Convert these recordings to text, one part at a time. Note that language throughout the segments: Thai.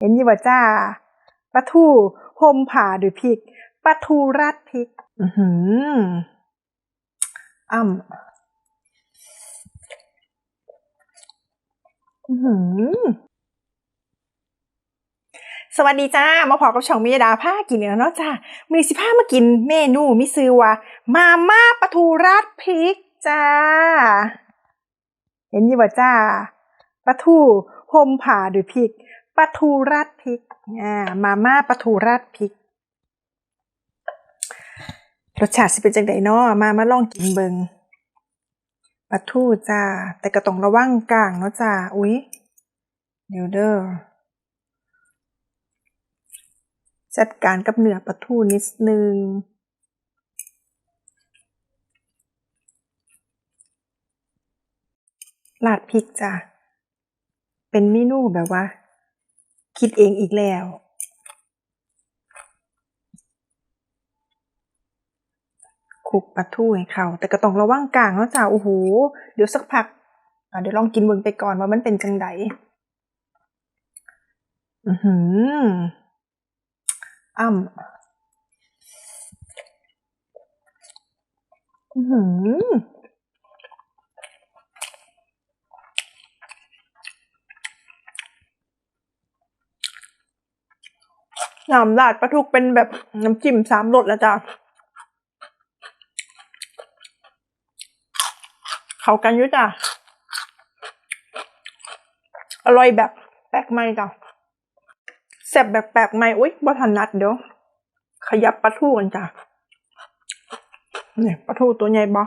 เห็นยี่บ่จ้าปลาทูห่มผ่าด้วยพริกปลาทูราดพริก อือหืออ้ำอือหือสวัสดีจ้า มาพอกับช่องมิยดาผ้ากินเนื้อเนาะจ้ามีสิผ้ามากินเมนูมิซือว่ามาม่าปลาทูราดพริกจ้า เห็นยี่บ่จ้าปลาทูห่มผ่าด้วยพริก ปลาทูราดพริกอ่ามาม่าปลาทูราดพริก รสชาติสิเป็นจังไดเนาะมามาลองกินเบิงปลาทูจ้า แต่ก็ต้องระวังกลางเนาะจ้า อุ๊ย เดี๋ยวเด้อจัดการกับเนื้อปลาทูนิดนึงลาดพริกจ้ะ เป็นเมนูแบบว่า คิดเองอีกแล้ว คุกปลาทูให้เขา แต่ก็ต้องระวังกลางเนาะจ้ะโอ้โห เดี๋ยวสักพักเดี๋ยวลองกินเบิ่งไปก่อนว่ามันเป็นจังไดอือหืออ้ำอือหือ น้ำราดปลาทูเป็นแบบน้ำจิ้มสามรสแล้วจ้ะเข้ากันยู่จ้ะอร่อยแบบแปลกใหม่จ้ะแซ่บแบบแปลกใหม่อุ๊ยบ่ทันนัดเดี๋ยว ขยับปลาทูกันจ้ะเนี่ยปลาทูตัวใหญ่บ่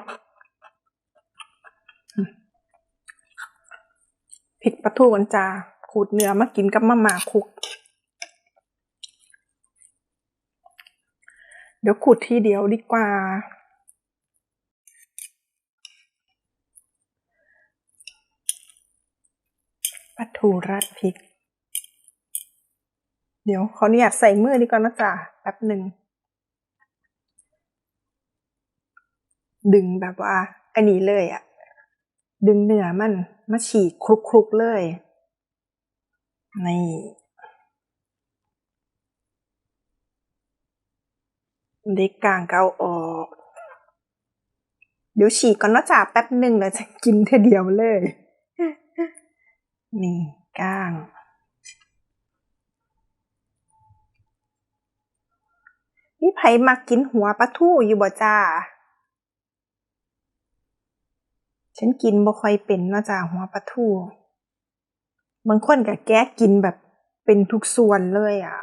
อืมพริกปลาทูกันจ้าขูดเนื้อมากินกับมะม่าคุก เดี๋ยวขูดทีเดียวดีกว่า ปลาทูราดพริก เดี๋ยวขออนุญาตใส่มือดีกว่านะจ๊ะแป๊บหนึ่ง ดึงแบบว่าอันนี้เลยอะดึงเนื้อมันมาฉีกคลุกๆเลย นี่ เด็กกลางเกเอาออก เดี๋ยวฉีกก่อนนะจ๊ะแป๊บหนึ่งแล้วจะกินเทเดียวเลย นี่ก้างนี่ไผมักกินหัวปลาทูอยู่บ่จ้า ฉันกินบ่ค่อยเป็นนะจ้าหัวปลาทู บางคนก็แกะกินแบบเป็นทุกส่วนเลยอะ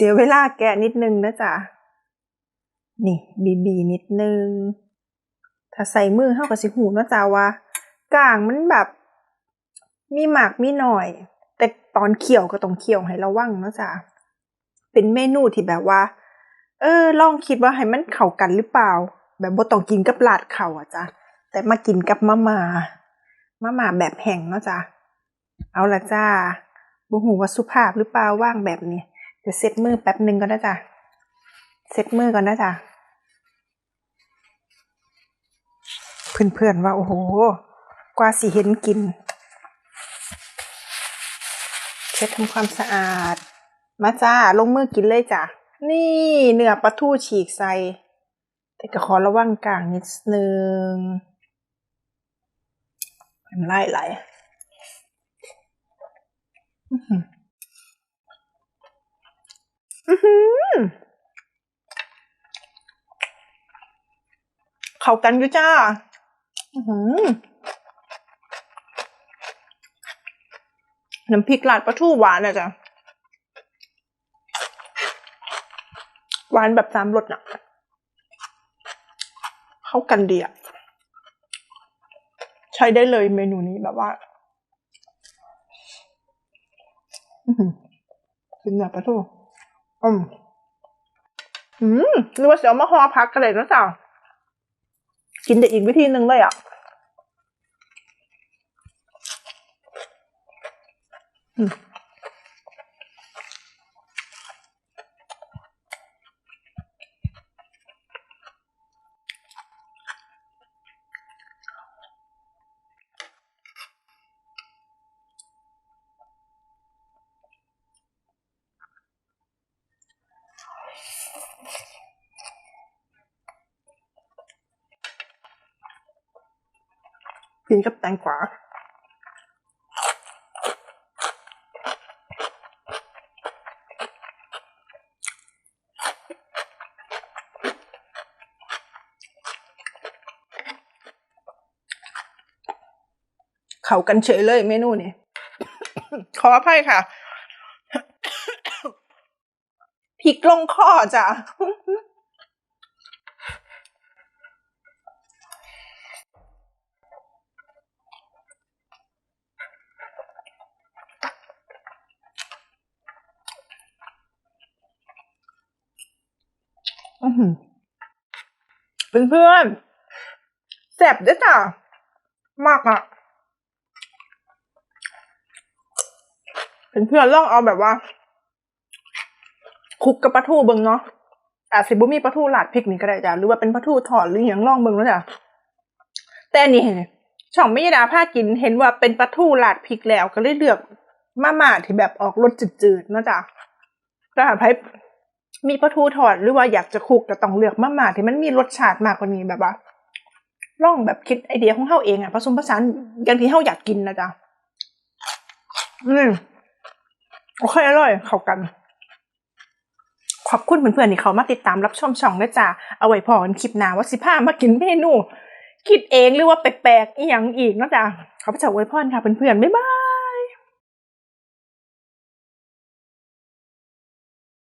สียเวลาแกะนิดนึงนะจ๊ะ นี่บีบีนิดนึง ถ้าใส่มือเท่ากับสิหูเนาะจ้าว่า กลางมันแบบ มีหมากมีหน่อย แต่ตอนเคี่ยวก็ต้องเคี่ยวให้ระวังนะจ้าเป็นเมนูที่แบบว่า เออ ลองคิดว่าให้มันเข้ากันหรือเปล่า แบบบ่ต้องกินกับลาดเข่าอะจ้ะแต่มากินกับมะม่ามะม่าแบบแห้งเนาะจ้ะเอาละจ้าบ่หูว่าสุภาพหรือเปล่าว่างแบบนี้ ดี๋ยวเซตมือแป๊บหนึ่งก่อนนะจ้ะเซตมือก่อนนะจ้ะเพื่อนๆว่า โอ้โห กว่าสิเห็นกิน เช็ดทำความสะอาด มาจ้า ลงมือกินเลยจ้ะ นี่เนื้อปลาทูฉีกใส่ แต่ก็ขอระวังกลางนิดนึงน้ำลายไหลอื้อหืออื้อหือ เข้ากันอยู่จ้าอือหือน้ำพริกราดปลาทูหวานอะจ้ะ หวานแบบสามรสน่ะเข้ากันดีอะใช้ได้เลยเมนูนี้แบบว่าอื้อหือกินแบบปลาทู อืมอืมหรือว่าจะเอามาห่อพักกันเลยนะจ๊ะกินได้อีกวิธีหนึ่งเลยอะ อืม กินกับแตงกวาเข้ากันเฉยเลยเมนูนี้ขออภัยค่ะ พริกลงคอจ้ะ อื้อหือเพื่อนๆแซ่บเด้วยจ้ะมากอะเพื่อนๆลองเอาแบบว่าคลุกกับปลาทูเบิงเนาะอาจสิบ่มีปลาทูหลาดพริกนี่ก็ได้จ้ะหรือว่าเป็นปลาทูทอดหรืออย่างล่องเบิงแล้วจ้ะแต่นี่ช่องไม่ยดาผ้ากินเห็นว่าเป็นปลาทูหลาดพริกแล้วก็เลยเลือกมาม่าที่แบบออกรสจืดๆนะจ้ะถ้าหากใคร มีปลาทูทอดหรือว่าอยากจะคลุกก็ต้องเลือกมาม่าที่มันมีรสชาติมากกว่านี้แบบว่าลองแบบคิดไอเดียของเฮาเองอะผสมผสานอย่างที่เฮาอยากกินนะจ๊ะอืมโอเคอร่อย เข้ากัน ขอบคุณเพื่อนๆที่เขามาติดตามรับชมช่องนะจ๊ะเอาไว้พอกันคลิปหน้าว่าสิพามากินเมนู คิดเองหรือว่าแปลกๆอีหยังอีกนะจ๊ะขอพระเจ้าอวยพรค่ะเพื่อนๆบ๊ายบาย